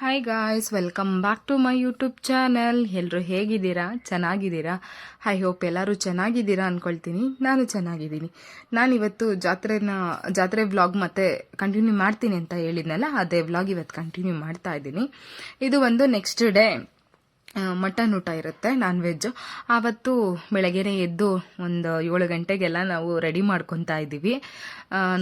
Hi guys welcome back to my YouTube channel ಎಲ್ಲರೂ ಹೇಗಿದ್ದೀರಾ? ಚೆನ್ನಾಗಿದ್ದೀರಾ? ಐ ಹೋಪ್ ಎಲ್ಲರೂ ಚೆನ್ನಾಗಿದ್ದೀರಾ ಅಂದ್ಕೊಳ್ತೀನಿ ನಾನು ಚೆನ್ನಾಗಿದ್ದೀನಿ. ನಾನಿವತ್ತು ಜಾತ್ರೆನ, ಜಾತ್ರೆ ವ್ಲಾಗ್ ಮತ್ತೆ ಕಂಟಿನ್ಯೂ ಮಾಡ್ತೀನಿ ಅಂತ ಹೇಳಿದ್ನಲ್ಲ, ಅದೇ ವ್ಲಾಗ್ ಇವತ್ತು ಕಂಟಿನ್ಯೂ ಮಾಡ್ತಾ ಇದ್ದೀನಿ. ಇದು ಒಂದು ನೆಕ್ಸ್ಟ್ ಡೇ ಮಟನ್ ಊಟ ಇರುತ್ತೆ ನಾನ್ ವೆಜ್ ಆವತ್ತು ಬೆಳಗ್ಗೆನೆ ಎದ್ದು ಒಂದು ಏಳು ಗಂಟೆಗೆಲ್ಲ ನಾವು ರೆಡಿ ಮಾಡ್ಕೊತಾ ಇದ್ದೀವಿ.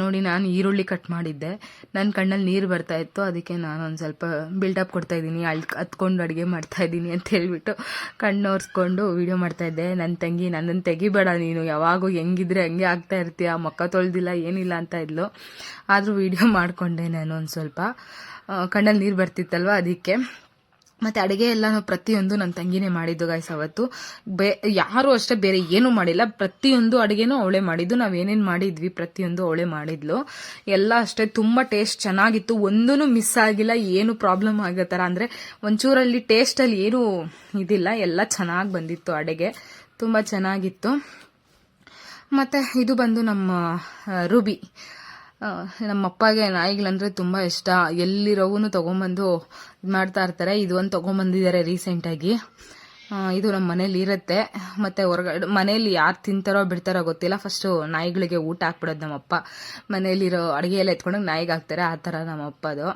ನೋಡಿ ನಾನು ಈರುಳ್ಳಿ ಕಟ್ ಮಾಡಿದ್ದೆ. ನನ್ನ ಕಣ್ಣಲ್ಲಿ ನೀರು ಬರ್ತಾ ಇತ್ತು, ಅದಕ್ಕೆ ನಾನು ಒಂದು ಸ್ವಲ್ಪ ಬಿಲ್ಡಪ್ ಕೊಡ್ತಾ ಇದ್ದೀನಿ. ಅಳ್, ಹತ್ಕೊಂಡು ಅಡುಗೆ ಮಾಡ್ತಾ ಇದ್ದೀನಿ ಅಂತ ಹೇಳ್ಬಿಟ್ಟು ಕಣ್ಣು ಒರೆಸ್ಕೊಂಡು ವೀಡಿಯೋ ಮಾಡ್ತಾ ಇದ್ದೆ. ನನ್ನ ತಂಗಿ ನನ್ನನ್ನು ತೆಗಿಬೇಡ ನೀನು, ಯಾವಾಗೂ ಹೆಂಗಿದ್ರೆ ಹಂಗೆ ಆಗ್ತಾ ಇರ್ತೀಯ, ಮಕ್ಕ ತೊಳ್ದಿಲ್ಲ, ಏನಿಲ್ಲ ಅಂತ ಇದ್ಲು. ಆದರೂ ವಿಡಿಯೋ ಮಾಡಿಕೊಂಡೆ ನಾನು ಒಂದು ಸ್ವಲ್ಪ ಕಣ್ಣಲ್ಲಿ ನೀರು ಬರ್ತಿತ್ತಲ್ವ, ಅದಕ್ಕೆ ಮತ್ತೆ ಅಡುಗೆ ಎಲ್ಲಾನು ಪ್ರತಿಯೊಂದು ನನ್ನ ತಂಗಿನೇ ಮಾಡಿದ್ದು ಗಾಯ್ಸ್ ಅವತ್ತು. ಬೇ, ಯಾರು ಅಷ್ಟೇ ಬೇರೆ ಏನೂ ಮಾಡಿಲ್ಲ. ಪ್ರತಿಯೊಂದು ಅಡುಗೆನೂ ಅವಳೇ ಮಾಡಿದ್ದು. ನಾವು ಏನೇನು ಮಾಡಿದ್ವಿ ಪ್ರತಿಯೊಂದು ಅವಳೇ ಮಾಡಿದ್ಲು. ಎಲ್ಲ ಅಷ್ಟೇ ತುಂಬ ಟೇಸ್ಟ್ ಚೆನ್ನಾಗಿತ್ತು. ಒಂದೂ ಮಿಸ್ ಆಗಿಲ್ಲ, ಏನು ಪ್ರಾಬ್ಲಮ್ ಆಗೋ ಥರ ಅಂದರೆ ಒಂಚೂರಲ್ಲಿ ಟೇಸ್ಟಲ್ಲಿ ಏನೂ ಇದಿಲ್ಲ. ಎಲ್ಲ ಚೆನ್ನಾಗಿ ಬಂದಿತ್ತು ಅಡುಗೆ. ತುಂಬ ಚೆನ್ನಾಗಿತ್ತು. ಮತ್ತು ಇದು ಬಂದು ನಮ್ಮ ರೂಬಿ. ನಮ್ಮ ಅಪ್ಪಗೆ ನಾಯಿಗಳಂದ್ರೆ ತುಂಬ ಇಷ್ಟ. ಎಲ್ಲಿರೋವೂ ತೊಗೊಂಬಂದು ಇದು ಮಾಡ್ತಾ ಇರ್ತಾರೆ. ಇದು ಒಂದು ತೊಗೊಂಬಂದಿದ್ದಾರೆ ರೀಸೆಂಟಾಗಿ ಇದು ನಮ್ಮ ಮನೇಲಿ ಇರುತ್ತೆ. ಮತ್ತು ಹೊರಗಡೆ, ಮನೇಲಿ ಯಾರು ತಿಂತಾರೋ ಬಿಡ್ತಾರೋ ಗೊತ್ತಿಲ್ಲ. ಫಸ್ಟು ನಾಯಿಗಳಿಗೆ ಊಟ ಹಾಕ್ಬಿಡೋದು ನಮ್ಮಪ್ಪ. ಮನೇಲಿರೋ ಅಡುಗೆ ಎಲ್ಲ ಎತ್ಕೊಂಡೋಗಿ ನಾಯಿಗೆ ಹಾಕ್ತಾರೆ. ಆ ಥರ ನಮ್ಮ ಅಪ್ಪದು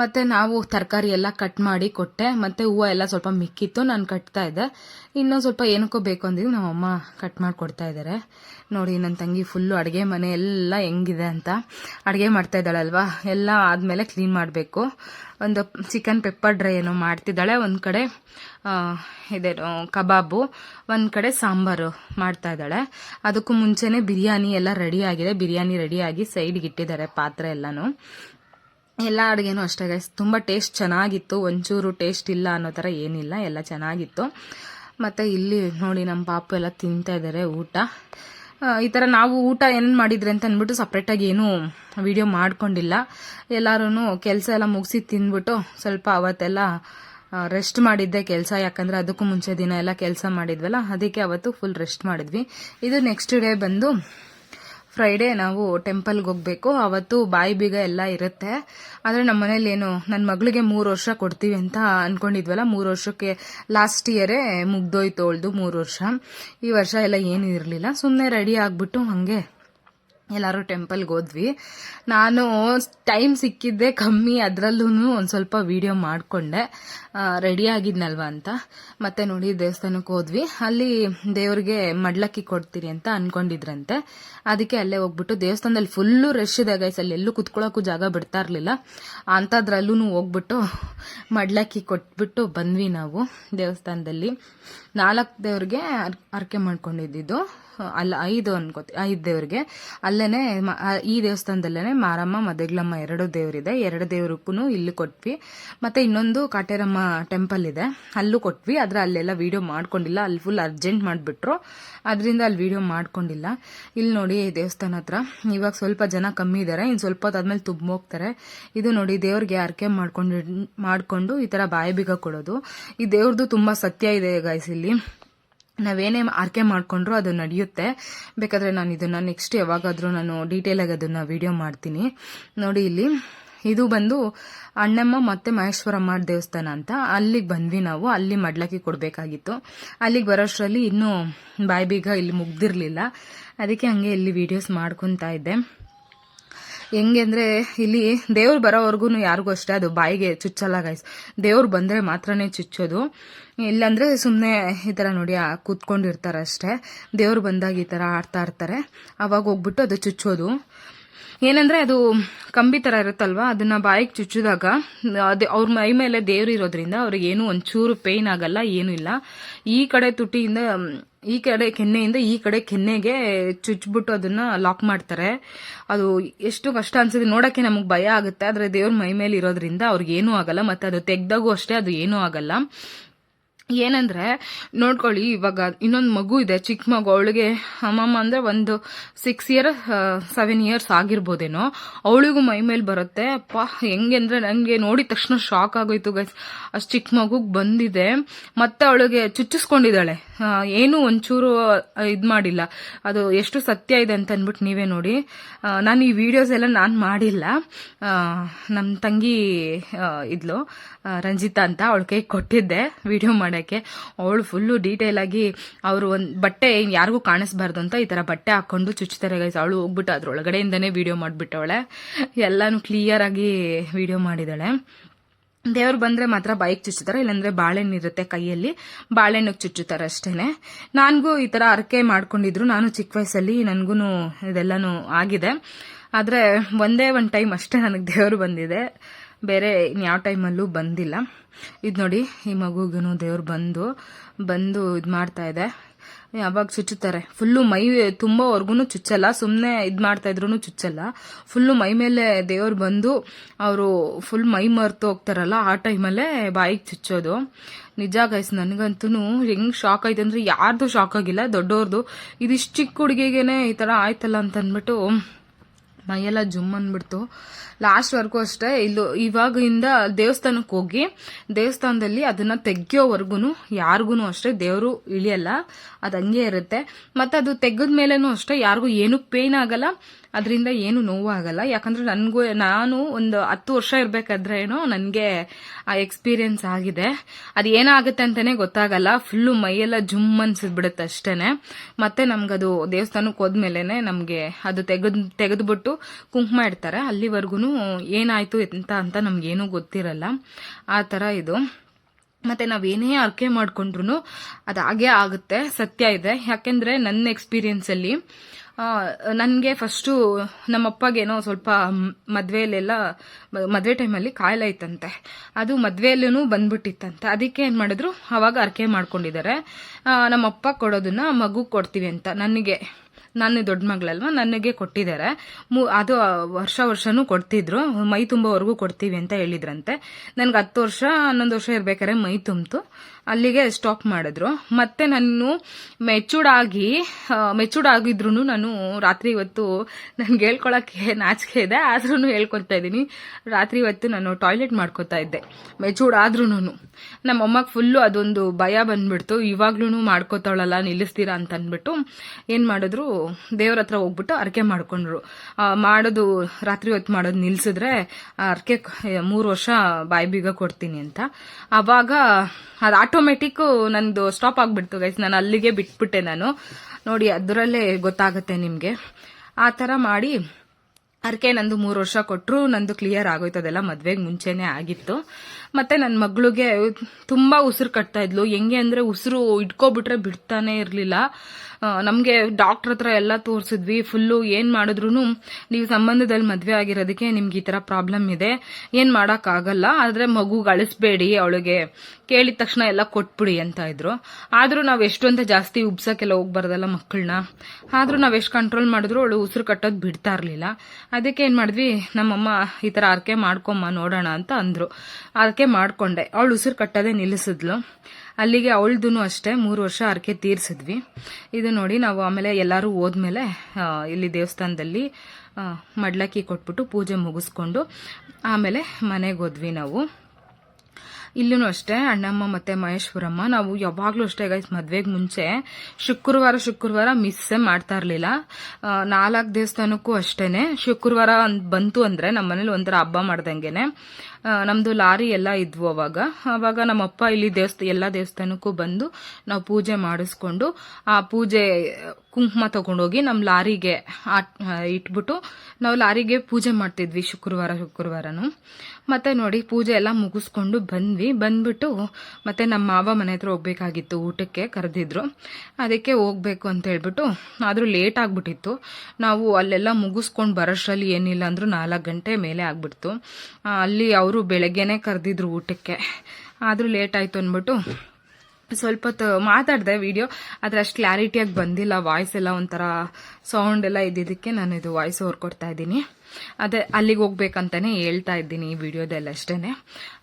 ಮತ್ತು ನಾವು ತರಕಾರಿ ಎಲ್ಲ ಕಟ್ ಮಾಡಿ ಕೊಟ್ಟೆ. ಮತ್ತು ಹೂವು ಎಲ್ಲ ಸ್ವಲ್ಪ ಮಿಕ್ಕಿತ್ತು, ನಾನು ಕಟ್ತಾ ಇದ್ದೆ. ಇನ್ನೂ ಸ್ವಲ್ಪ ಏನಕ್ಕೋ ಬೇಕು ಅಂದಿದ್ದು ನಮ್ಮಮ್ಮ ಕಟ್ ಮಾಡಿ ಕೊಡ್ತಾ ಇದ್ದಾರೆ ನೋಡಿ ನನ್ನ ತಂಗಿ ಫುಲ್ಲು ಅಡುಗೆ ಮನೆ ಎಲ್ಲ ಹೆಂಗಿದೆ ಅಂತ. ಅಡುಗೆ ಮಾಡ್ತಾ ಇದ್ದಾಳಲ್ವಾ? ಎಲ್ಲ ಆದಮೇಲೆ ಕ್ಲೀನ್ ಮಾಡಬೇಕು. ಒಂದು ಚಿಕನ್ ಪೆಪ್ಪರ್ ಡ್ರೈ ಏನೋ ಮಾಡ್ತಿದ್ದಾಳೆ. ಒಂದು ಕಡೆ ಇದೇನು ಕಬಾಬು, ಒಂದು ಕಡೆ ಸಾಂಬಾರು ಮಾಡ್ತಾ ಇದ್ದಾಳೆ. ಅದಕ್ಕೂ ಮುಂಚೆನೇ ಬಿರಿಯಾನಿ ಎಲ್ಲ ರೆಡಿ ಆಗಿದೆ. ಬಿರಿಯಾನಿ ರೆಡಿಯಾಗಿ ಸೈಡ್ಗೆ ಇಟ್ಟಿದ್ದಾರೆ ಪಾತ್ರೆ ಎಲ್ಲನೂ. ಎಲ್ಲ ಅಡುಗೆನೂ ಅಷ್ಟೇ ಗೈಸ್ ತುಂಬ ಟೇಸ್ಟ್ ಚೆನ್ನಾಗಿತ್ತು. ಒಂಚೂರು ಟೇಸ್ಟ್ ಇಲ್ಲ ಅನ್ನೋ ಥರ ಏನಿಲ್ಲ. ಎಲ್ಲ ಚೆನ್ನಾಗಿತ್ತು. ಮತ್ತು ಇಲ್ಲಿ ನೋಡಿ ನಮ್ಮ ಪಾಪು ಎಲ್ಲ ತಿಂತಾ ಇದ್ದಾರೆ ಊಟ. ಈ ಥರ ನಾವು ಊಟ ಏನು ಮಾಡಿದ್ರಿ ಅಂತ ಅಂದ್ಬಿಟ್ಟು ಸಪ್ರೇಟಾಗಿ ಏನೂ ವಿಡಿಯೋ ಮಾಡ್ಕೊಂಡಿಲ್ಲ. ಎಲ್ಲರೂ ಕೆಲಸ ಎಲ್ಲ ಮುಗಿಸಿ ತಿಂದ್ಬಿಟ್ಟು ಸ್ವಲ್ಪ ಅವತ್ತೆಲ್ಲ ರೆಸ್ಟ್ ಮಾಡಿದ್ದೆ ಕೆಲಸ. ಯಾಕಂದರೆ ಅದಕ್ಕೂ ಮುಂಚೆ ದಿನ ಎಲ್ಲ ಕೆಲಸ ಮಾಡಿದ್ವಲ್ಲ, ಅದಕ್ಕೆ ಅವತ್ತು ಫುಲ್ ರೆಸ್ಟ್ ಮಾಡಿದ್ವಿ. ಇದು ನೆಕ್ಸ್ಟ್ ಡೇ ಬಂದು ಫ್ರೈಡೇ ನಾವು ಟೆಂಪಲ್ಗೆ ಹೋಗಬೇಕು. ಅವತ್ತು ಬಾಯಿ ಬೀಗ ಎಲ್ಲ ಇರುತ್ತೆ. ಆದರೆ ನಮ್ಮ ಮನೇಲಿ ಏನು ನನ್ನ ಮಗಳಿಗೆ ಮೂರು ವರ್ಷ ಕೊಡ್ತೀವಿ ಅಂತ ಅಂದ್ಕೊಂಡಿದ್ವಲ್ಲ ಮೂರು ವರ್ಷಕ್ಕೆ ಲಾಸ್ಟ್ ಇಯರೇ ಮುಗ್ದೋಯ್ತು ಅವಳ್ದು ಮೂರು ವರ್ಷ. ಈ ವರ್ಷ ಎಲ್ಲ ಏನೂ ಇರಲಿಲ್ಲ ಸುಮ್ಮನೆ ರೆಡಿ ಆಗಿಬಿಟ್ಟು ಹಾಗೆ ಎಲ್ಲರೂ ಟೆಂಪಲ್ಗೆ ಹೋದ್ವಿ. ನಾನು ಟೈಮ್ ಸಿಕ್ಕಿದ್ದೆ ಕಮ್ಮಿ ಅದರಲ್ಲೂ ಒಂದು ಸ್ವಲ್ಪ ವಿಡಿಯೋ ಮಾಡಿಕೊಂಡೆ. ರೆಡಿ ಆಗಿದ್ನಲ್ವ ಅಂತ. ಮತ್ತೆ ನೋಡಿ ದೇವಸ್ಥಾನಕ್ಕೆ ಹೋದ್ವಿ. ಅಲ್ಲಿ ದೇವ್ರಿಗೆ ಮಡ್ಲಕ್ಕಿ ಕೊಡ್ತೀರಿ ಅಂತ ಅನ್ಕೊಂಡಿದ್ರಂತೆ. ಅದಕ್ಕೆ ಅಲ್ಲೇ ಹೋಗ್ಬಿಟ್ಟು ದೇವಸ್ಥಾನದಲ್ಲಿ ಫುಲ್ಲು ರಶ್ ಇದೆ ಗೈಸ್ ಅಲ್ಲಿ ಎಲ್ಲೂ ಕುತ್ಕೊಳ್ಳೋಕ್ಕೂ ಜಾಗ ಬಿಡ್ತಾ ಇರಲಿಲ್ಲ. ಅಂಥದ್ರಲ್ಲೂ ಹೋಗ್ಬಿಟ್ಟು ಮಡ್ಲಕ್ಕಿ ಕೊಟ್ಬಿಟ್ಟು ಬಂದ್ವಿ ನಾವು ದೇವಸ್ಥಾನದಲ್ಲಿ. ನಾಲ್ಕು ದೇವ್ರಿಗೆ ಅರ್ಕೆ ಮಾಡ್ಕೊಂಡಿದ್ದು ಅಲ್ಲ, ಐದು ಅನ್ಕೋತಿ, ಐದು ದೇವ್ರಿಗೆ. ಅಲ್ಲೇನೆ ಮ- ಈ ದೇವಸ್ಥಾನದಲ್ಲೇನೆ ಮಾರಮ್ಮ, ಮದಗ್ಲಮ್ಮ ಎರಡು ದೇವರಿದೆ. ಎರಡು ದೇವ್ರಿಗೂ ಇಲ್ಲಿ ಕೊಟ್ವಿ. ಮತ್ತೆ ಇನ್ನೊಂದು ಕಾಟೇರಮ್ಮ ಟೆಂಪಲ್ ಇದೆ. ಅಲ್ಲೂ ಕೊಟ್ವಿ. ಆದ್ರೆ ಅಲ್ಲೆಲ್ಲ ವಿಡಿಯೋ ಮಾಡ್ಕೊಂಡಿಲ್ಲ. ಅಲ್ಲಿ ಫುಲ್ ಅರ್ಜೆಂಟ್ ಮಾಡಿಬಿಟ್ರು. ಅದರಿಂದ ಅಲ್ಲಿ ವಿಡಿಯೋ ಮಾಡ್ಕೊಂಡಿಲ್ಲ. ಇಲ್ಲಿ ನೋಡಿ ದೇವಸ್ಥಾನ ಹತ್ರ. ಇವಾಗ ಸ್ವಲ್ಪ ಜನ ಕಮ್ಮಿ ಇದ್ದಾರೆ ಇನ್ನು ಸ್ವಲ್ಪ ಹೊತ್ತಾದ್ಮೇಲೆ ತುಂಬ ಹೋಗ್ತಾರೆ. ಇದು ನೋಡಿ ದೇವ್ರಿಗೆ ಅರ್ಕೆ ಮಾಡ್ಕೊಂಡು ಮಾಡ್ಕೊಂಡು ಈ ಥರ ಬಾಯಿ ಬೀಗ ಕೊಡೋದು. ಈ ದೇವ್ರದ್ದು ತುಂಬ ಸತ್ಯ ಇದೆ ಗಾಯ್ಸ್ ನಾವೇನೇ ಆರ್ಕೆ ಮಾಡಿಕೊಂಡ್ರು ಅದು ನಡೆಯುತ್ತೆ. ಬೇಕಾದರೆ ನಾನು ಇದನ್ನು ನೆಕ್ಸ್ಟ್ ಯಾವಾಗಾದರೂ ನಾನು ಡೀಟೇಲಾಗಿ ಅದನ್ನು ವಿಡಿಯೋ ಮಾಡ್ತೀನಿ. ನೋಡಿ ಇಲ್ಲಿ, ಇದು ಬಂದು ಅಣ್ಣಮ್ಮ ಮತ್ತೆ ಮಹೇಶ್ವರಮ್ಮ ದೇವಸ್ಥಾನ ಅಂತ. ಅಲ್ಲಿಗೆ ಬಂದ್ವಿ ನಾವು. ಅಲ್ಲಿ ಮಡ್ಲಕ್ಕಿ ಕೊಡಬೇಕಾಗಿತ್ತು. ಅಲ್ಲಿಗೆ ಬರೋಷ್ಟರಲ್ಲಿ ಇನ್ನೂ ಬಾಯಿ ಬೀಗ ಇಲ್ಲಿ ಮುಗ್ದಿರಲಿಲ್ಲ. ಅದಕ್ಕೆ ಹಂಗೆ ಇಲ್ಲಿ ವಿಡಿಯೋಸ್ ಮಾಡ್ಕೊತಾ ಇದ್ದೆ. ಹೆಂಗೆ ಅಂದರೆ ಇಲ್ಲಿ ದೇವ್ರು ಬರೋವರೆಗೂ ಯಾರಿಗೂ ಅಷ್ಟೇ, ಅದು ಬಾಯಿಗೆ ಚುಚ್ಚಲ್ಲ ಗೈಸ್ ದೇವ್ರು ಬಂದ್ರೆ ಮಾತ್ರನೇ ಚುಚ್ಚೋದು. ಇಲ್ಲಾಂದರೆ ಸುಮ್ಮನೆ ಈ ಥರ ನೋಡಿ ಕೂತ್ಕೊಂಡಿರ್ತಾರೆ ಅಷ್ಟೇ. ದೇವ್ರು ಬಂದಾಗ ಈ ಥರ ಆಡ್ತಾ ಇರ್ತಾರೆ. ಅವಾಗ ಹೋಗ್ಬಿಟ್ಟು ಅದು ಚುಚ್ಚೋದು. ಏನಂದ್ರೆ ಅದು ಕಂಬಿ ಥರ ಇರುತ್ತಲ್ವಾ, ಅದನ್ನ ಬಾಯಿಗೆ ಚುಚ್ಚಿದಾಗ, ಅದೇ ಅವ್ರ ಮೈ ಮೇಲೆ ದೇವ್ರು ಇರೋದ್ರಿಂದ ಅವ್ರಿಗೆ ಏನು ಒಂಚೂರು ಪೇಯ್ನ್ ಆಗಲ್ಲ, ಏನೂ ಇಲ್ಲ. ಈ ಕಡೆ ತುಟಿಯಿಂದ ಈ ಕಡೆ ಕೆನ್ನೆಯಿಂದ ಈ ಕಡೆ ಕೆನ್ನೆಗೆ ಚುಚ್ಬಿಟ್ಟು ಅದನ್ನ ಲಾಕ್ ಮಾಡ್ತಾರೆ. ಅದು ಎಷ್ಟು ಕಷ್ಟ ಅನ್ಸುತ್ತೆ ನೋಡಕ್ಕೆ ನಮಗೆ ಭಯ ಆಗುತ್ತೆ. ಆದ್ರೆ ದೇವ್ರ ಮೈ ಮೇಲೆ ಇರೋದ್ರಿಂದ ಅವ್ರಿಗೆ ಏನೂ ಆಗಲ್ಲ. ಮತ್ತೆ ಅದು ತೆಗ್ದಾಗೂ ಅಷ್ಟೇ, ಅದು ಏನೂ ಆಗಲ್ಲ. ಏನಂದ್ರೆ, ನೋಡ್ಕೊಳ್ಳಿ, ಇವಾಗ ಇನ್ನೊಂದು ಮಗು ಇದೆ ಚಿಕ್ಕ ಮಗು. ಅವಳಿಗೆ ಅಮ್ಮಮ್ಮ ಅಂದ್ರೆ ಒಂದು ಸಿಕ್ಸ್ ಇಯರ್ ಸೆವೆನ್ ಇಯರ್ಸ್ ಆಗಿರ್ಬೋದೇನೋ. ಅವಳಿಗೂ ಮೈ ಮೇಲೆ ಬರುತ್ತೆ. ಅಪ್ಪ, ಹೆಂಗೆ ಅಂದ್ರೆ ನನಗೆ ನೋಡಿದ ತಕ್ಷಣ ಶಾಕ್ ಆಗೋಯ್ತು ಗೈಸ್ ಅಷ್ಟು ಚಿಕ್ಕ ಮಗುಗೆ ಬಂದಿದೆ. ಮತ್ತೆ ಅವಳಿಗೆ ಚುಚ್ಚಿಸ್ಕೊಂಡಿದ್ದಾಳೆ. ಏನು ಒಂಚೂರು ಇದು ಮಾಡಿಲ್ಲ. ಅದು ಎಷ್ಟು ಸತ್ಯ ಇದೆ ಅಂತ ಅಂದ್ಬಿಟ್ಟು ನೀವೇ ನೋಡಿ. ನಾನು ಈ ವಿಡಿಯೋಸ್ ಎಲ್ಲ ನಾನು ಮಾಡಿಲ್ಲ. ನಮ್ಮ ತಂಗಿ ಇದ್ಲು ರಂಜಿತಾ ಅಂತ ಅವಳ ಕೈ ಕೊಟ್ಟಿದ್ದೆ. ವಿಡಿಯೋ ಮಾಡೋಕ್ಕೆ ಅವಳು ಫುಲ್ಲು ಡೀಟೇಲ್ ಆಗಿ ಅವರು ಒಂದು ಬಟ್ಟೆ ಯಾರಿಗೂ ಕಾಣಿಸ್ಬಾರ್ದು ಅಂತ ಈ ಥರ ಬಟ್ಟೆ ಹಾಕೊಂಡು ಚುಚ್ಚುತ್ತಾರೆ ಗೈಸ್ ಅವಳು ಹೋಗ್ಬಿಟ್ಟು ಅದ್ರೊಳಗಡೆಯಿಂದನೇ ವಿಡಿಯೋ ಮಾಡಿಬಿಟ್ಟವಳೆ. ಎಲ್ಲಾನು ಕ್ಲಿಯರ್ ಆಗಿ ವಿಡಿಯೋ ಮಾಡಿದಾಳೆ. ದೇವ್ರು ಬಂದ್ರೆ ಮಾತ್ರ ಬೈಕ್ ಚುಚ್ಚುತ್ತಾರೆ, ಇಲ್ಲಾಂದ್ರೆ ಬಾಳೆಹಣ್ಣು ಇರುತ್ತೆ ಕೈಯಲ್ಲಿ ಬಾಳೆಹಣ್ಣಿಗೆ ಚುಚ್ಚುತ್ತಾರೆ ಅಷ್ಟೇನೆ. ನನಗೂ ಈ ತರ ಅರಕೆ ಮಾಡ್ಕೊಂಡಿದ್ರು. ನಾನು ಚಿಕ್ಕ ವಯಸ್ಸಲ್ಲಿ ನನಗೂ ಇದೆಲ್ಲಾನು ಆಗಿದೆ. ಆದ್ರೆ ಒಂದೇ ಒಂದು ಟೈಮ್ ಅಷ್ಟೇ ನನಗೆ ದೇವರು ಬಂದಿದೆ. ಬೇರೆ ಯಾವ ಟೈಮಲ್ಲೂ ಬಂದಿಲ್ಲ. ಇದು ನೋಡಿ, ಈ ಮಗುಗೂ ದೇವ್ರು ಬಂದು ಬಂದು ಇದು ಮಾಡ್ತಾ ಇದೆ. ಯಾವಾಗ ಚುಚ್ಚುತ್ತಾರೆ? ಫುಲ್ಲು ಮೈ ತುಂಬವರೆಗೂ ಚುಚ್ಚಲ್ಲ ಸುಮ್ಮನೆ ಇದು ಮಾಡ್ತಾ ಇದ್ರು ಚುಚ್ಚಲ್ಲ. ಫುಲ್ಲು ಮೈ ಮೇಲೆ ದೇವ್ರು ಬಂದು, ಅವರು ಫುಲ್ ಮೈ ಮರೆತು ಹೋಗ್ತಾರಲ್ಲ, ಆ ಟೈಮಲ್ಲೇ ಬಾಯಿಗೆ ಚುಚ್ಚೋದು. ನಿಜ ಗೈಸ್ ನನಗಂತೂ ಹೆಂಗೆ ಶಾಕ್ ಆಯ್ತು ಅಂದರೆ ಯಾರ್ದು ಶಾಕ್ ಆಗಿಲ್ಲ ದೊಡ್ಡವ್ರದ್ದು ಇದಿಷ್ಟು ಚಿಕ್ಕ ಹುಡುಗಿಗೇನೆ ಈ ಥರ ಆಯ್ತಲ್ಲ ಅಂತ ಅಂದ್ಬಿಟ್ಟು ಮೈಯೆಲ್ಲ ಜುಮ್ ಅಂದ್ಬಿಡ್ತು ಲಾಸ್ಟ್ವರೆಗೂ ಅಷ್ಟೇ, ಇಲ್ಲೂ ಇವಾಗಿಂದ ದೇವಸ್ಥಾನಕ್ಕೆ ಹೋಗಿ, ದೇವಸ್ಥಾನದಲ್ಲಿ ಅದನ್ನ ತೆಗಿಯೋವರೆಗೂ ಯಾರಿಗೂ ಅಷ್ಟೇ, ದೇವರು ಇಳಿಯಲ್ಲ, ಅದು ಹಂಗೆ ಇರುತ್ತೆ. ಮತ್ತೆ ಅದು ತೆಗೆದ ಮೇಲೇನು ಅಷ್ಟೇ, ಯಾರಿಗೂ ಏನು ಪೇನ್ ಆಗಲ್ಲ, ಅದರಿಂದ ಏನು ನೋವಾಗಲ್ಲ ಯಾಕಂದ್ರೆ ನನಗೂ, ನಾನು ಒಂದು ಹತ್ತು ವರ್ಷ ಇರಬೇಕಾದ್ರೆ ಏನೋ ನನಗೆ ಆ ಎಕ್ಸ್ಪೀರಿಯನ್ಸ್ ಆಗಿದೆ. ಅದು ಏನಾಗುತ್ತೆ ಅಂತಾನೆ ಗೊತ್ತಾಗಲ್ಲ ಫುಲ್ಲು ಮೈಯೆಲ್ಲ ಜುಮ್ ಅನ್ಸಿದ್ಬಿಡುತ್ತೆ ಅಷ್ಟೇನೆ. ಮತ್ತೆ ನಮ್ಗದು ದೇವಸ್ಥಾನಕ್ಕೆ ಹೋದ್ಮೇಲೆನೆ ನಮಗೆ ಅದು ತೆಗೆದು, ತೆಗೆದ್ಬಿಟ್ಟು ಕುಂಕುಮ ಇಡ್ತಾರೆ. ಅಲ್ಲಿವರೆಗೂ ಏನಾಯ್ತು ಎಂತ ಅಂತ ನಮ್ಗೇನು ಗೊತ್ತಿರಲ್ಲ. ಆ ಥರ ಇದು. ಮತ್ತೆ ನಾವೇನೇ ಅರ್ಕೆ ಮಾಡ್ಕೊಂಡ್ರು ಅದು ಹಾಗೇ ಆಗುತ್ತೆ. ಸತ್ಯ ಇದೆ. ಯಾಕೆಂದ್ರೆ ನನ್ನ ಎಕ್ಸ್ಪೀರಿಯನ್ಸ್ ಅಲ್ಲಿ ನನಗೆ ಫಸ್ಟು ನಮ್ಮಪ್ಪಗೇನೋ ಸ್ವಲ್ಪ ಮದುವೆಯಲ್ಲೆಲ್ಲ, ಮದುವೆ ಟೈಮಲ್ಲಿ ಕಾಯಿಲೆ ಇತ್ತಂತೆ ಅದು ಮದುವೆಯಲ್ಲೂ ಬಂದ್ಬಿಟ್ಟಿತ್ತಂತೆ. ಅದಕ್ಕೆ ಏನು ಮಾಡಿದ್ರು? ಅವಾಗ ಅರ್ಕೆ ಮಾಡ್ಕೊಂಡಿದ್ದಾರೆ. ನಮ್ಮಪ್ಪ ಕೊಡೋದನ್ನ ಮಗು ಕೊಡ್ತೀವಿ ಅಂತ. ನನಗೆ ನಾನು ದೊಡ್ಡ ಮಗಳಲ್ವಾ? ನನಗೆ ಕೊಟ್ಟಿದ್ದಾರೆ. ಅದು ವರ್ಷ ವರ್ಷನೂ ಕೊಡ್ತಿದ್ರು. ಮೈ ತುಂಬೋವರೆಗೂ ಕೊಡ್ತೀವಿ ಅಂತ ಹೇಳಿದ್ರಂತೆ. ನನ್ಗೆ ಹತ್ತು ವರ್ಷ, ಹನ್ನೊಂದು ವರ್ಷ ಇರ್ಬೇಕಾದ್ರೆ ಮೈ ತುಂಬಿತು. ಅಲ್ಲಿಗೆ ಸ್ಟಾಪ್ ಮಾಡಿದ್ರು. ಮತ್ತೆ ನಾನು ಮೆಚೂರ್ಡ್ ಆಗಿ ಮೆಚೂರ್ಡ್ ಆಗಿದ್ರು ನಾನು ರಾತ್ರಿ ಇವತ್ತು ನನ್ಗೆ ಹೇಳ್ಕೊಳಕ್ಕೆ ನಾಚಿಕೆ ಇದೆ ಆದ್ರೂ ಹೇಳ್ಕೊತಾ ಇದ್ದೀನಿ. ರಾತ್ರಿ ಇವತ್ತು ನಾನು ಟಾಯ್ಲೆಟ್ ಮಾಡ್ಕೊತಾ ಇದ್ದೆ. ಮೆಚೂರ್ಡ್ ಆದ್ರೂ ನಮ್ಮ ಅಮ್ಮಗೆ ಫುಲ್ಲು ಅದೊಂದು ಭಯ ಬಂದ್ಬಿಡ್ತು. ಇವಾಗ್ಲೂ ಮಾಡ್ಕೋತಾಳಲ್ಲ, ನಿಲ್ಲಿಸ್ತೀರಾ ಅಂತ ಅಂದ್ಬಿಟ್ಟು ಏನು ಮಾಡಿದ್ರು, ದೇವ್ರ ಹತ್ರ ಹೋಗ್ಬಿಟ್ಟು ಅರ್ಕೆ ಮಾಡ್ಕೊಂಡ್ರು. ಮಾಡೋದು, ರಾತ್ರಿ ಹೊತ್ತು ಮಾಡೋದು ನಿಲ್ಸಿದ್ರೆ ಅರ್ಕೆ, ಮೂರು ವರ್ಷ ಬಾಯಿ ಬೀಗ ಕೊಡ್ತೀನಿ ಅಂತ. ಅವಾಗ ಅದು ಆಟೋಮೆಟಿಕ್ ನಂದು ಸ್ಟಾಪ್ ಆಗ್ಬಿಡ್ತು ಗೈಸ್ ನಾನು ಅಲ್ಲಿಗೆ ಬಿಟ್ಬಿಟ್ಟೆ ನಾನು. ನೋಡಿ, ಅದರಲ್ಲೇ ಗೊತ್ತಾಗುತ್ತೆ ನಿಮಗೆ. ಆ ಥರ ಮಾಡಿ ಅರ್ಕೆ ನಂದು ಮೂರು ವರ್ಷ ಕೊಟ್ಟರು ನಂದು ಕ್ಲಿಯರ್ ಆಗೋಯ್ತು. ಅದೆಲ್ಲ ಮದುವೆಗೆ ಮುಂಚೆನೇ ಆಗಿತ್ತು. ಮತ್ತೆ ನನ್ನ ಮಗಳಿಗೆ ತುಂಬಾ ಉಸಿರು ಕಟ್ತಾ ಇದ್ಲು. ಹೆಂಗೆ ಅಂದ್ರೆ ಉಸಿರು ಇಟ್ಕೊಬಿಟ್ರೆ ಬಿಡ್ತಾನೆ ಇರಲಿಲ್ಲ. ನಮಗೆ ಡಾಕ್ಟ್ರ್ ಹತ್ರ ಎಲ್ಲ ತೋರಿಸಿದ್ವಿ. ಫುಲ್ಲು ಏನು ಮಾಡಿದ್ರು ನೀವು ಸಂಬಂಧದಲ್ಲಿ ಮದುವೆ ಆಗಿರೋದಕ್ಕೆ ನಿಮ್ಗೆ ಈ ಥರ ಪ್ರಾಬ್ಲಮ್ ಇದೆ. ಏನು ಮಾಡೋಕ್ಕಾಗಲ್ಲ ಆದರೆ ಮಗುಗೆ ಅಳಿಸ್ಬೇಡಿ ಅವಳಿಗೆ. ಕೇಳಿದ ತಕ್ಷಣ ಎಲ್ಲ ಕೊಟ್ಬಿಡಿ ಅಂತ ಇದ್ರು. ಆದರೂ ನಾವು ಎಷ್ಟು ಅಂತ ಜಾಸ್ತಿ ಉಬ್ಸೋಕ್ಕೆಲ್ಲ ಹೋಗ್ಬಾರ್ದಲ್ಲ ಮಕ್ಕಳನ್ನ ಆದರೂ ನಾವು ಎಷ್ಟು ಕಂಟ್ರೋಲ್ ಮಾಡಿದ್ರು ಅವಳು ಉಸಿರು ಕಟ್ಟೋದು ಬಿಡ್ತಾ ಇರಲಿಲ್ಲ. ಅದಕ್ಕೆ ಏನು ಮಾಡಿದ್ವಿ, ನಮ್ಮಮ್ಮ ಈ ಥರ ಆರ್ಕೆ ಮಾಡ್ಕೊಮ್ಮ ನೋಡೋಣ ಅಂತ ಅಂದರು. ಆರ್ಕೆ ಮಾಡ್ಕೊಂಡೆ. ಅವಳು ಉಸಿರು ಕಟ್ಟೋದೇ ನಿಲ್ಲಿಸಿದ್ಲು. ಅಲ್ಲಿಗೆ ಅವಳ್ದು ಅಷ್ಟೇ ಮೂರು ವರ್ಷ ಅರ್ಕೆ ತೀರ್ಸಿದ್ವಿ. ಇದು ನೋಡಿ ನಾವು ಆಮೇಲೆ ಎಲ್ಲರೂ ಹೋದ್ಮೇಲೆ ಇಲ್ಲಿ ದೇವಸ್ಥಾನದಲ್ಲಿ ಮಡ್ಲಕ್ಕಿ ಕೊಟ್ಬಿಟ್ಟು ಪೂಜೆ ಮುಗಿಸ್ಕೊಂಡು ಆಮೇಲೆ ಮನೆಗೆ ಹೋದ್ವಿ ನಾವು. ಇಲ್ಲೂ ಅಷ್ಟೇ ಅಣ್ಣಮ್ಮ ಮತ್ತು ಮಹೇಶ್ವರಮ್ಮ, ನಾವು ಯಾವಾಗಲೂ ಅಷ್ಟೇ ಗೈಸ್ ಮದುವೆಗೆ ಮುಂಚೆ ಶುಕ್ರವಾರ ಶುಕ್ರವಾರ ಮಿಸ್ಸೇ ಮಾಡ್ತಾ ಇರಲಿಲ್ಲ. ನಾಲ್ಕು ದೇವಸ್ಥಾನಕ್ಕೂ ಅಷ್ಟೇನೆ. ಶುಕ್ರವಾರ ಬಂತು ಅಂದರೆ ನಮ್ಮ ಮನೇಲಿ ಒಂಥರ ಹಬ್ಬ ಮಾಡ್ದಂಗೆನೆ. ಆ, ನಮ್ದು ಲಾರಿ ಎಲ್ಲ ಇದ್ವು ಅವಾಗ. ಅವಾಗ ನಮ್ಮಪ್ಪ ಇಲ್ಲಿ ದೇವಸ್ಥ ಎಲ್ಲ ದೇವಸ್ಥಾನಕ್ಕೂ ಬಂದು ನಾವು ಪೂಜೆ ಮಾಡಿಸ್ಕೊಂಡು ಆ ಪೂಜೆ ಕುಂಕುಮ ತಗೊಂಡೋಗಿ ನಮ್ಮ ಲಾರಿಗೆ ಇಟ್ಬಿಟ್ಟು ನಾವು ಲಾರಿಗೆ ಪೂಜೆ ಮಾಡ್ತಿದ್ವಿ ಶುಕ್ರವಾರ ಶುಕ್ರವಾರನು. ಮತ್ತೆ ನೋಡಿ ಪೂಜೆ ಎಲ್ಲ ಮುಗಿಸ್ಕೊಂಡು ಬಂದ್ವಿ. ಬಂದ್ಬಿಟ್ಟು ಮತ್ತೆ ನಮ್ಮ ಮಾವ ಮನೆ ಹತ್ರ ಹೋಗ್ಬೇಕಾಗಿತ್ತು ಊಟಕ್ಕೆ ಕರೆದಿದ್ರು. ಅದಕ್ಕೆ ಹೋಗ್ಬೇಕು ಅಂತ ಹೇಳ್ಬಿಟ್ಟು ಆದರೂ ಲೇಟ್ ಆಗ್ಬಿಟ್ಟಿತ್ತು. ನಾವು ಅಲ್ಲೆಲ್ಲ ಮುಗಿಸ್ಕೊಂಡು ಬರೋಷ್ಟರಲ್ಲಿ ಏನಿಲ್ಲ ಅಂದ್ರೂ ನಾಲ್ಕು ಗಂಟೆ ಮೇಲೆ ಆಗ್ಬಿಡ್ತು. ಅಲ್ಲಿ ಅವರು ಬೆಳಗ್ಗೆನೆ ಕರೆದಿದ್ರು ಊಟಕ್ಕೆ. ಆದರೂ ಲೇಟ್ ಆಯ್ತು ಅಂದ್ಬಿಟ್ಟು ಸ್ವಲ್ಪ ಹೊತ್ತು ಮಾತಾಡಿದೆ ವಿಡಿಯೋ ಆದರೆ ಅಷ್ಟು ಕ್ಲಾರಿಟಿಯಾಗಿ ಬಂದಿಲ್ಲ ವಾಯ್ಸ್ ಎಲ್ಲ ಒಂಥರ ಸೌಂಡ್ ಎಲ್ಲ ಇದ್ದಿದ್ದಕ್ಕೆ ನಾನು ಇದು ವಾಯ್ಸ್ ಓವರ್ ಕೊಡ್ತಾ ಇದ್ದೀನಿ. ಅದೇ ಅಲ್ಲಿಗೆ ಹೋಗ್ಬೇಕಂತಾನೆ ಹೇಳ್ತಾ ಇದ್ದೀನಿ ಈ ವಿಡಿಯೋದಲ್ಲಿ ಅಷ್ಟೇ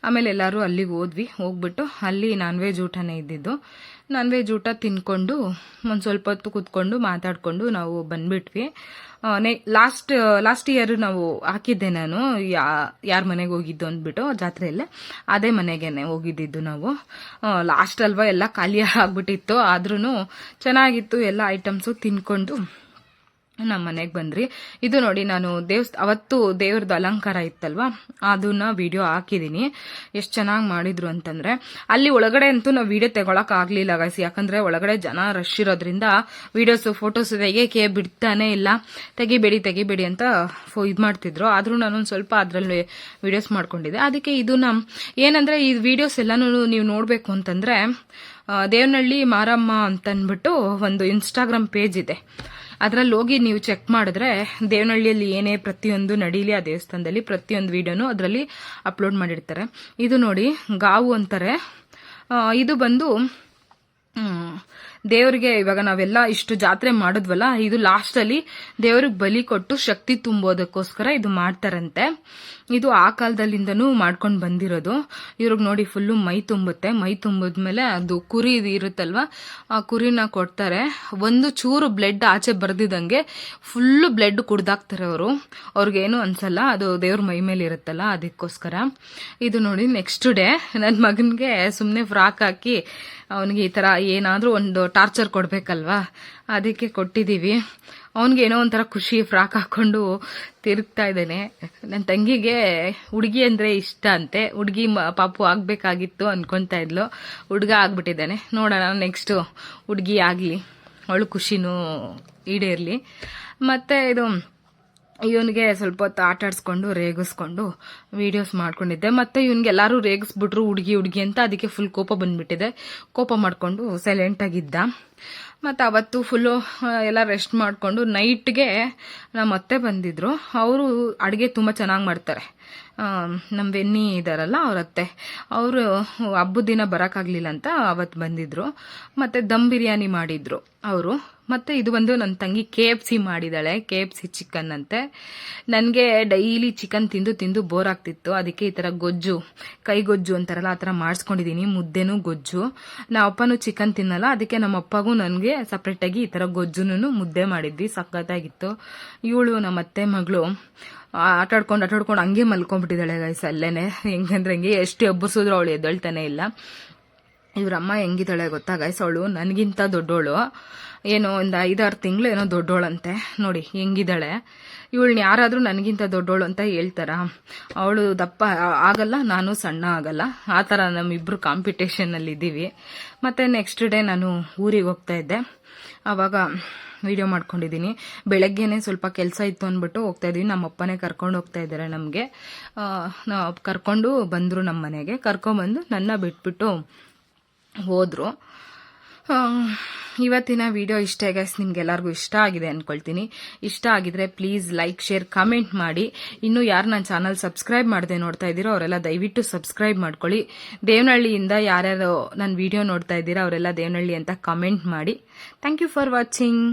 ಆಮೇಲೆ ಎಲ್ಲರೂ ಅಲ್ಲಿಗೆ ಹೋದ್ವಿ, ಹೋಗ್ಬಿಟ್ಟು ಅಲ್ಲಿ ನಾನ್ ವೆಜ್ ಊಟನೇ ಇದ್ದಿದ್ದು. ನಾನ್ ವೆಜ್ ಊಟ ತಿನ್ಕೊಂಡು, ಒಂದು ಸ್ವಲ್ಪ ಹೊತ್ತು ಕೂತ್ಕೊಂಡು, ಮಾತಾಡಿಕೊಂಡು ನಾವು ಬಂದ್ಬಿಟ್ವಿ. ಲಾಸ್ಟ್ ಲಾಸ್ಟ್ ಇಯರ್ ನಾವು ಹಾಕಿದ್ದೆ ನಾನು, ಯಾ, ಯಾರ ಮನೆಗೆ ಹೋಗಿದ್ದು ಅಂದ್ಬಿಟ್ಟು ಜಾತ್ರೆಯಲ್ಲೇ. ಅದೇ ಮನೆಗೇನೆ ಹೋಗಿದ್ದಿದ್ದು ನಾವು. ಲಾಸ್ಟ್ ಅಲ್ವಾ ಎಲ್ಲ ಖಾಲಿ ಆಗ್ಬಿಟ್ಟಿತ್ತು. ಆದ್ರೂ ಚೆನ್ನಾಗಿತ್ತು, ಎಲ್ಲ ಐಟಮ್ಸು ತಿನ್ಕೊಂಡು. ನಮ್ಮ ಮನೆಗೆ ಬಂದ್ರಿ. ಇದು ನೋಡಿ ನಾನು ದೇವಸ್ಥ ಅವತ್ತು ದೇವ್ರದ್ದು ಅಲಂಕಾರ ಇತ್ತಲ್ವಾ? ಅದನ್ನ ವಿಡಿಯೋ ಹಾಕಿದ್ದೀನಿ ಎಷ್ಟು ಚೆನ್ನಾಗಿ ಮಾಡಿದ್ರು ಅಂತಂದ್ರೆ, ಅಲ್ಲಿ ಒಳಗಡೆ ಅಂತೂ ನಾವು ವಿಡಿಯೋ ತಗೊಳಕ್ ಆಗ್ಲಿಲ್ಲ ಗೈಸ್ ಯಾಕಂದ್ರೆ ಒಳಗಡೆ ಜನ ರಶ್ ಇರೋದ್ರಿಂದ ವಿಡಿಯೋಸ್ ಫೋಟೋಸ್ ತೆಗಿಯಕ್ಕೆ ಬಿಡ್ತಾನೆ ಇಲ್ಲ. ತೆಗಿಬೇಡಿ ತೆಗಿಬೇಡಿ ಅಂತ ಫೋ, ಇದು ಮಾಡ್ತಿದ್ರು. ಆದರೂ ನಾನೊಂದು ಸ್ವಲ್ಪ ಅದರಲ್ಲಿ ವಿಡಿಯೋಸ್ ಮಾಡ್ಕೊಂಡಿದ್ದೆ. ಅದಕ್ಕೆ ಇದು ನಮ್ಮ ಏನಂದ್ರೆ ಈ ವಿಡಿಯೋಸ್ ಎಲ್ಲಾನು ನೀವು ನೋಡ್ಬೇಕು ಅಂತಂದ್ರೆ ದೇವನಹಳ್ಳಿ ಮಾರಮ್ಮ ಅಂತನ್ಬಿಟ್ಟು ಒಂದು ಇನ್ಸ್ಟಾಗ್ರಾಮ್ ಪೇಜ್ ಇದೆ. ಅದರಲ್ಲಿ ಹೋಗಿ ನೀವು ಚೆಕ್ ಮಾಡಿದ್ರೆ ದೇವನಹಳ್ಳಿಯಲ್ಲಿ ಏನೇ ಪ್ರತಿಯೊಂದು ನಡೀಲಿ ಆ ದೇವಸ್ಥಾನದಲ್ಲಿ ಪ್ರತಿಯೊಂದು ವಿಡಿಯೋನು ಅದರಲ್ಲಿ ಅಪ್ಲೋಡ್ ಮಾಡಿರ್ತಾರೆ. ಇದು ನೋಡಿ ಗಾವು ಅಂತಾರೆ. ಇದು ಬಂದು ದೇವ್ರಿಗೆ ಇವಾಗ ನಾವೆಲ್ಲ ಇಷ್ಟು ಜಾತ್ರೆ ಮಾಡಿದ್ವಲ್ಲ, ಇದು ಲಾಸ್ಟಲ್ಲಿ ದೇವ್ರಿಗೆ ಬಲಿ ಕೊಟ್ಟು ಶಕ್ತಿ ತುಂಬೋದಕ್ಕೋಸ್ಕರ ಇದು ಮಾಡ್ತಾರಂತೆ. ಇದು ಆ ಕಾಲದಲ್ಲಿಂದನೂ ಮಾಡ್ಕೊಂಡು ಬಂದಿರೋದು. ಇವ್ರಿಗೆ ನೋಡಿ ಫುಲ್ಲು ಮೈ ತುಂಬುತ್ತೆ. ಮೈ ತುಂಬಿದ್ಮೇಲೆ ಅದು ಕುರಿ ಇರುತ್ತಲ್ವಾ, ಆ ಕುರಿನ ಕೊಡ್ತಾರೆ. ಒಂದು ಚೂರು ಬ್ಲಡ್ ಆಚೆ ಬರ್ದಿದಂಗೆ ಫುಲ್ಲು ಬ್ಲಡ್ ಕುಡ್ದಾಕ್ತಾರೆ ಅವರು. ಅವ್ರಿಗೇನು ಅನ್ಸಲ್ಲ, ಅದು ದೇವ್ರ ಮೈ ಮೇಲೆ ಇರುತ್ತಲ್ಲ, ಅದಕ್ಕೋಸ್ಕರ. ಇದು ನೋಡಿ ನೆಕ್ಸ್ಟ್ ಡೇ ನನ್ನ ಮಗನಿಗೆ ಸುಮ್ಮನೆ ಫ್ರಾಕ್ ಹಾಕಿ, ಅವನಿಗೆ ಈ ಥರ ಏನಾದರೂ ಒಂದು ಟಾರ್ಚರ್ ಕೊಡಬೇಕಲ್ವಾ? ಅದಕ್ಕೆ ಕೊಟ್ಟಿದ್ದೀವಿ. ಅವನಿಗೆ ಏನೋ ಒಂಥರ ಖುಷಿ, ಫ್ರಾಕ್ ಹಾಕೊಂಡು ತಿರುಗ್ತಾ ಇದ್ದಾನೆ. ನನ್ನ ತಂಗಿಗೆ ಹುಡುಗಿ ಅಂದರೆ ಇಷ್ಟ ಅಂತೆ. ಹುಡುಗಿ ಪಾಪು ಆಗಬೇಕಾಗಿತ್ತು ಅನ್ಕೊತಾ ಇದ್ಲು. ಹುಡುಗ ಆಗ್ಬಿಟ್ಟಿದ್ದಾನೆ. ನೋಡೋಣ ನೆಕ್ಸ್ಟು ಹುಡುಗಿ ಆಗಲಿ. ಅವಳು ಖುಷಿನೂ ಈಡೇರಲಿ. ಮತ್ತು ಇದು ಇವನಿಗೆ ಸ್ವಲ್ಪ ಹೊತ್ತು ಆಟ ಆಡಿಸ್ಕೊಂಡು, ರೇಗಿಸ್ಕೊಂಡು ವಿಡಿಯೋಸ್ ಮಾಡ್ಕೊಂಡಿದ್ದೆ. ಮತ್ತೆ ಇವನ್ಗೆ ಎಲ್ಲರೂ ರೇಗಿಸ್ಬಿಟ್ರು, ಹುಡುಗಿ ಹುಡುಗಿ ಅಂತ ಅದಕ್ಕೆ ಫುಲ್ ಕೋಪ ಬಂದ್ಬಿಟ್ಟಿದೆ. ಕೋಪ ಮಾಡಿಕೊಂಡು ಸೈಲೆಂಟಾಗಿದ್ದ ಮತ್ತು ಅವತ್ತು ಫುಲ್ಲು ಎಲ್ಲ ರೆಸ್ಟ್ ಮಾಡಿಕೊಂಡು ನೈಟ್ಗೆ ನಮ್ಮ ಅತ್ತೆ ಬಂದಿದ್ರು. ಅವರು ಅಡುಗೆ ತುಂಬ ಚೆನ್ನಾಗಿ ಮಾಡ್ತಾರೆ. ನಮ್ಮ ಬೆನ್ನಿ ಇದ್ದಾರಲ್ಲ ಅವ್ರ ಅತ್ತೆ, ಅವರು ಹಬ್ಬದ ದಿನ ಬರೋಕ್ಕಾಗಲಿಲ್ಲ ಅಂತ ಅವತ್ತು ಬಂದಿದ್ರು. ಮತ್ತು ದಮ್ ಬಿರಿಯಾನಿ ಮಾಡಿದ್ರು ಅವರು. ಮತ್ತು ಇದು ಬಂದು ನನ್ನ ತಂಗಿ ಕೆ ಎಫ್ ಸಿ ಮಾಡಿದ್ದಾಳೆ ಕೆ ಎಫ್ ಸಿ ಚಿಕನ್ ಅಂತೆ. ನನಗೆ ಡೈಲಿ ಚಿಕನ್ ತಿಂದು ತಿಂದು ಬೋರ್ ಆಗ್ತಿತ್ತು. ಅದಕ್ಕೆ ಈ ಥರ ಗೊಜ್ಜು, ಕೈ ಗೊಜ್ಜು ಅಂತಾರಲ್ಲ, ಆ ಥರ ಮಾಡಿಸ್ಕೊಂಡಿದ್ದೀನಿ ಮುದ್ದೆನೂ ಗೊಜ್ಜು. ನಮ್ಮ ಅಪ್ಪನೂ ಚಿಕನ್ ತಿನ್ನಲ್ಲ, ಅದಕ್ಕೆ ನಮ್ಮ ಅಪ್ಪಗೂ ನನಗೆ ಸಪ್ರೇಟಾಗಿ ಈ ಥರ ಗೊಜ್ಜುನೂ ಮುದ್ದೆ ಮಾಡಿದ್ವಿ, ಸಖತ್ತಾಗಿತ್ತು. ಇವಳು ನಮ್ಮ ಅತ್ತೆ ಮಗಳು. ಆಟಾಡ್ಕೊಂಡು ಆಟಾಡ್ಕೊಂಡು ಹಂಗೆ ಮಲ್ಕೊಂಡ್ಬಿಟ್ಟಿದ್ದಾಳೆ ಗೈಸ್ ಅಲ್ಲೇನೆ. ಹೆಂಗಂದ್ರೆ ಹಂಗೆ ಎಷ್ಟು ಎಬ್ಬರ್ಸಿದ್ರು ಅವಳು ಎದ್ದೇಳ್ತಾನೆ ಇಲ್ಲ. ಇವ್ರಮ್ಮ ಹೆಂಗಿದ್ದಾಳೆ ಗೊತ್ತಾ ಗೈಸ್ ಅವಳು ನನಗಿಂತ ದೊಡ್ಡೋಳು. ಏನೋ ಒಂದು ಐದಾರು ತಿಂಗಳು ಏನೋ ದೊಡ್ಡೋಳಂತೆ. ನೋಡಿ, ಹೆಂಗಿದ್ದಾಳೆ. ಇವಳನ್ನ ಯಾರಾದರೂ ನನಗಿಂತ ದೊಡ್ಡೋಳು ಅಂತ ಹೇಳ್ತಾರ? ಅವಳು ದಪ್ಪ ಆಗಲ್ಲ, ನಾನು ಸಣ್ಣ ಆಗಲ್ಲ. ಆ ಥರ ನಮ್ಮಿಬ್ರು ಕಾಂಪಿಟೇಷನಲ್ಲಿ ಇದ್ದೀವಿ. ಮತ್ತು ನೆಕ್ಸ್ಟ್ ಡೇ ನಾನು ಊರಿಗೆ ಹೋಗ್ತಾ ಇದ್ದೆ. ಆವಾಗ ವಿಡಿಯೋ ಮಾಡ್ಕೊಂಡಿದ್ದೀನಿ. ಬೆಳಗ್ಗೆನೇ ಸ್ವಲ್ಪ ಕೆಲಸ ಇತ್ತು ಅಂದ್ಬಿಟ್ಟು ಹೋಗ್ತಾ ಇದ್ದೀವಿ ನಮ್ಮ ಅಪ್ಪನೇ ಕರ್ಕೊಂಡು ಹೋಗ್ತಾ ಇದ್ದಾರೆ ನಮಗೆ. ಕರ್ಕೊಂಡು ಬಂದರು ನಮ್ಮ ಮನೆಗೆ ಕರ್ಕೊಂಬಂದು ನನ್ನ ಬಿಟ್ಬಿಟ್ಟು ಹೋದರು. ಇವತ್ತಿನ ವಿಡಿಯೋ ಇಷ್ಟ ಗೈಸ್ ನಿಮ್ಗೆಲ್ಲರಿಗೂ ಇಷ್ಟ ಆಗಿದೆ ಅಂದ್ಕೊಳ್ತೀನಿ ಇಷ್ಟ ಆಗಿದ್ರೆ ಪ್ಲೀಸ್ ಲೈಕ್ ಶೇರ್ ಕಮೆಂಟ್ ಮಾಡಿ. ಇನ್ನು ಯಾರು ನನ್ನ ಚಾನಲ್ ಸಬ್ಸ್ಕ್ರೈಬ್ ಮಾಡದೆ ನೋಡ್ತಾ ಇದ್ದೀರೋ ಅವರೆಲ್ಲ ದಯವಿಟ್ಟು ಸಬ್ಸ್ಕ್ರೈಬ್ ಮಾಡ್ಕೊಳ್ಳಿ. ದೇವನಹಳ್ಳಿಯಿಂದ ಯಾರ್ಯಾರು ನನ್ನ ವಿಡಿಯೋ ನೋಡ್ತಾ ಇದ್ದೀರಾ ಅವರೆಲ್ಲ ದೇವನಹಳ್ಳಿ ಅಂತ ಕಮೆಂಟ್ ಮಾಡಿ. Thank you for watching